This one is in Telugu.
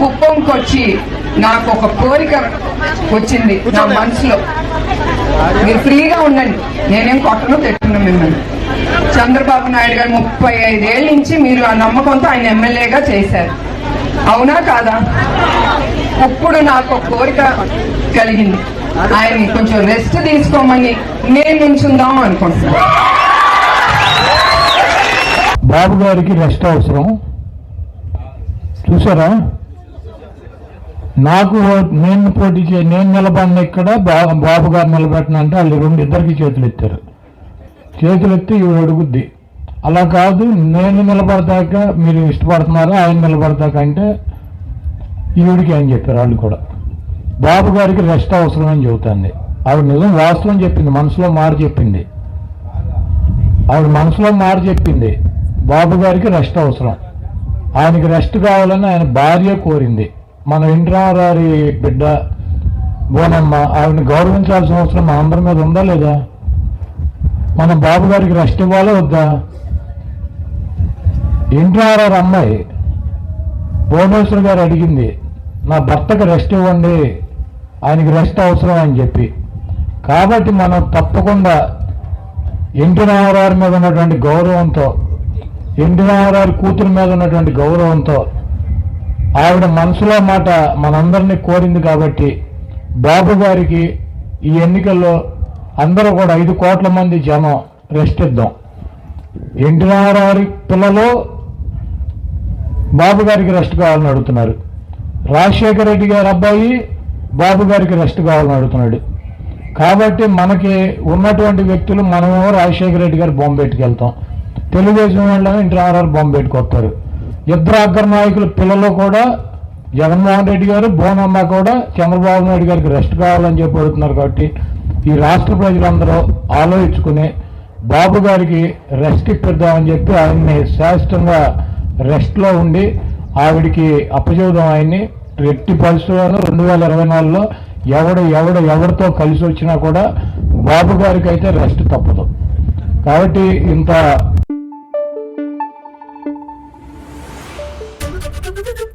కుప్పంకి వచ్చి నాకు ఒక కోరిక వచ్చింది నా మనసులో. మీరు ఫ్రీగా ఉండండి. నేనేం కొట్టను తిట్టను మిమ్మల్ని. చంద్రబాబు నాయుడు గారు ముప్పై ఐదేళ్ళ నుంచి మీరు ఆ నమ్మకంతో ఆయన ఎమ్మెల్యేగా చేశారు. అవునా కాదా? ఇప్పుడు నాకు ఒక కోరిక కలిగింది. ఆయన కొంచెం రెస్ట్ తీసుకోమని నేను నుంచుందాం అనుకుంటున్నాను. బాబు గారికి రెస్ట్ అవసరం. చూసారా? నాకు నేను పోటీ చే నేను నిలబడిన ఇక్కడ బాబు గారు నిలబెట్టిన అంటే వాళ్ళు రెండు ఇద్దరికి చేతులు ఎత్తారు. చేతులు ఎత్తి ఇవి అడుగుద్ది. అలా కాదు నేను నిలబడతాక మీరు ఇష్టపడుతున్నారా ఆయన నిలబడతాక అంటే ఈవిడికి అని చెప్పారు వాళ్ళు కూడా. బాబు గారికి రెస్ట్ అవసరం అని చెబుతుంది. ఆవిడ నిజం వాస్తవం చెప్పింది మనసులో మారు చెప్పింది. ఆవిడ మనసులో మారు చెప్పింది బాబు గారికి రెస్ట్ అవసరం. ఆయనకి రెస్ట్ కావాలని ఆయన భార్య కోరింది. మన ఇంద్రారారి బిడ్డ బోనమ్మ ఆవిడని గౌరవించాల్సిన అవసరం మన అందరి మీద ఉందా లేదా? మన బాబు గారికి రెస్ట్ ఇవ్వాలా వద్దా? ఇంద్రారారు అమ్మాయి భువనేశ్వర్ గారు అడిగింది నా భర్తకు రెస్ట్ ఇవ్వండి ఆయనకి రెస్ట్ అవసరం అని చెప్పి. కాబట్టి మనం తప్పకుండా ఎన్టీ రామారావు మీద ఉన్నటువంటి గౌరవంతో ఎన్టీ రామారావు కూతురు మీద ఉన్నటువంటి గౌరవంతో ఆవిడ మనసులో మాట మనందరినీ కోరింది కాబట్టి బాబు గారికి ఈ ఎన్నికల్లో అందరూ కూడా ఐదు కోట్ల మంది జనం రెస్ట్ ఇద్దాం. ఎన్టీ రామారావు పిల్లలు బాబు గారికి రెస్ట్ కావాలని అడుగుతున్నారు. రాజశేఖర రెడ్డి గారి అబ్బాయి బాబు గారికి రెస్ట్ కావాలని అడుగుతున్నాడు. కాబట్టి మనకి ఉన్నటువంటి వ్యక్తులు మనమేమో రాజశేఖర రెడ్డి గారు బొమ్మ పెట్టుకెళ్తాం. తెలుగుదేశం వాళ్ళని ఇంటి రామారావు బొమ్మ పెట్టుకొస్తారు. ఇద్దరు అగ్ర నాయకుల పిల్లలు కూడా జగన్మోహన్ రెడ్డి గారు బోనమ్మ కూడా చంద్రబాబు నాయుడు గారికి రెస్ట్ కావాలని చెప్పి అడుగుతున్నారు కాబట్టి ఈ రాష్ట్ర ప్రజలందరూ ఆలోచించుకుని బాబు గారికి రెస్ట్ ఇప్పిద్దామని చెప్పి ఆయన్ని శాశ్వతంగా రెస్ట్లో ఉండి ఆవిడికి అప్పచెబుదాం ఆయన్ని. ఎట్టి పరిస్థితుల్లోనూ రెండు వేల ఇరవై నాలుగులో ఎవడు ఎవడు ఎవరితో కలిసి వచ్చినా కూడా బాబు గారికి అయితే రెస్ట్ తప్పదు. కాబట్టి ఇంత Thank you.